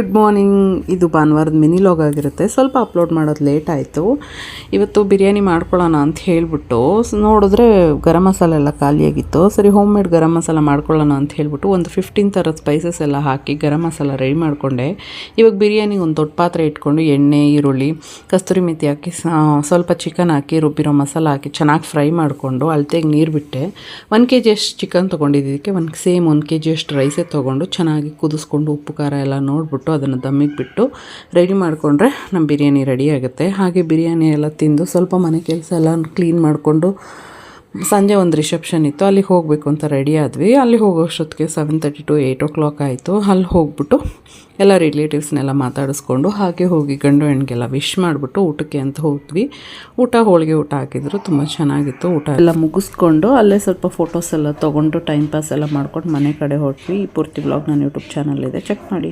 Good morning ಇದು ಭಾನುವಾರದ mini log ಆಗಿರುತ್ತೆ. ಸ್ವಲ್ಪ ಅಪ್ಲೋಡ್ ಮಾಡೋದು ಲೇಟ್ ಆಯಿತು. ಇವತ್ತು ಬಿರಿಯಾನಿ ಮಾಡ್ಕೊಳ್ಳೋಣ ಅಂತ ಹೇಳಿಬಿಟ್ಟು ನೋಡಿದ್ರೆ ಗರಂ ಮಸಾಲೆ ಎಲ್ಲ ಖಾಲಿಯಾಗಿತ್ತು. ಸರಿ ಹೋಮ್ ಮೇಡ್ ಗರಂ ಮಸಾಲ ಮಾಡ್ಕೊಳ್ಳೋಣ ಅಂತ ಹೇಳಿಬಿಟ್ಟು ಒಂದು ಫಿಫ್ಟೀನ್ ಥರದ ಸ್ಪೈಸಸ್ ಎಲ್ಲ ಹಾಕಿ ಗರಂ ಮಸಾಲ ರೆಡಿ ಮಾಡಿಕೊಂಡೆ. ಇವಾಗ ಬಿರಿಯಾನಿಗೆ ಒಂದು ದೊಡ್ಡ ಪಾತ್ರೆ ಇಟ್ಕೊಂಡು ಎಣ್ಣೆ, ಈರುಳ್ಳಿ, ಕಸ್ತೂರಿ ಮೆಥಿ ಹಾಕಿ ಸ್ವಲ್ಪ ಚಿಕನ್ ಹಾಕಿ, ರುಬ್ಬಿರೋ ಮಸಾಲ ಹಾಕಿ ಚೆನ್ನಾಗಿ ಫ್ರೈ ಮಾಡಿಕೊಂಡು ಅಳತೆಗೆ ನೀರು ಬಿಟ್ಟೆ. ಒನ್ ಕೆ ಜಿ ಅಷ್ಟು ಚಿಕನ್ ತೊಗೊಂಡಿದ್ದಕ್ಕೆ ಒಂದು ಸೇಮ್ ಒನ್ ಕೆ ಜಿ ಅಷ್ಟು ರೈಸೇ ತೊಗೊಂಡು ಚೆನ್ನಾಗಿ ಕುದಿಸ್ಕೊಂಡು ಉಪ್ಪು ಖಾರ ಎಲ್ಲ ನೋಡಿಬಿಟ್ಟು ಅದನ್ನು ದಮ್ಮಿಗೆ ಬಿಟ್ಟು ರೆಡಿ ಮಾಡಿಕೊಂಡ್ರೆ ನಮ್ಮ ಬಿರಿಯಾನಿ ರೆಡಿ ಆಗುತ್ತೆ. ಹಾಗೆ ಬಿರಿಯಾನಿ ಎಲ್ಲ ತಿಂದು ಸ್ವಲ್ಪ ಮನೆ ಕೆಲಸ ಎಲ್ಲ ಕ್ಲೀನ್ ಮಾಡಿಕೊಂಡು ಸಂಜೆ ಒಂದು ರಿಸೆಪ್ಷನ್ ಇತ್ತು. ಅಲ್ಲಿಗೆ ಹೋಗಬೇಕು ಅಂತ ರೆಡಿ ಆದ್ವಿ. ಅಲ್ಲಿ ಹೋಗೋಷ್ಟೊತ್ತಿಗೆ seven thirty to eight o'clock ಆಯಿತು. ಅಲ್ಲಿ ಹೋಗ್ಬಿಟ್ಟು ಎಲ್ಲ ರಿಲೇಟಿವ್ಸ್ನೆಲ್ಲ ಮಾತಾಡಿಸ್ಕೊಂಡು ಹಾಗೆ ಹೋಗಿ ಗಂಡು ಹೆಣ್ಗೆಲ್ಲ ವಿಶ್ ಮಾಡಿಬಿಟ್ಟು ಊಟಕ್ಕೆ ಅಂತ ಹೋದ್ವಿ. ಊಟ, ಹೋಳಿಗೆ ಊಟ ಹಾಕಿದ್ರು. ತುಂಬ ಚೆನ್ನಾಗಿತ್ತು ಊಟ. ಎಲ್ಲ ಮುಗಿಸ್ಕೊಂಡು ಅಲ್ಲೇ ಸ್ವಲ್ಪ ಫೋಟೋಸ್ ಎಲ್ಲ ತೊಗೊಂಡು ಟೈಮ್ ಪಾಸ್ ಎಲ್ಲ ಮಾಡ್ಕೊಂಡು ಮನೆ ಕಡೆ ಹೊರಟ್ವಿ. ಈ ಪೂರ್ತಿ ಬ್ಲಾಗ್ ನನ್ನ ಯೂಟ್ಯೂಬ್ ಚಾನಲ್ ಇದೆ. ಚೆಕ್ ಮಾಡಿ.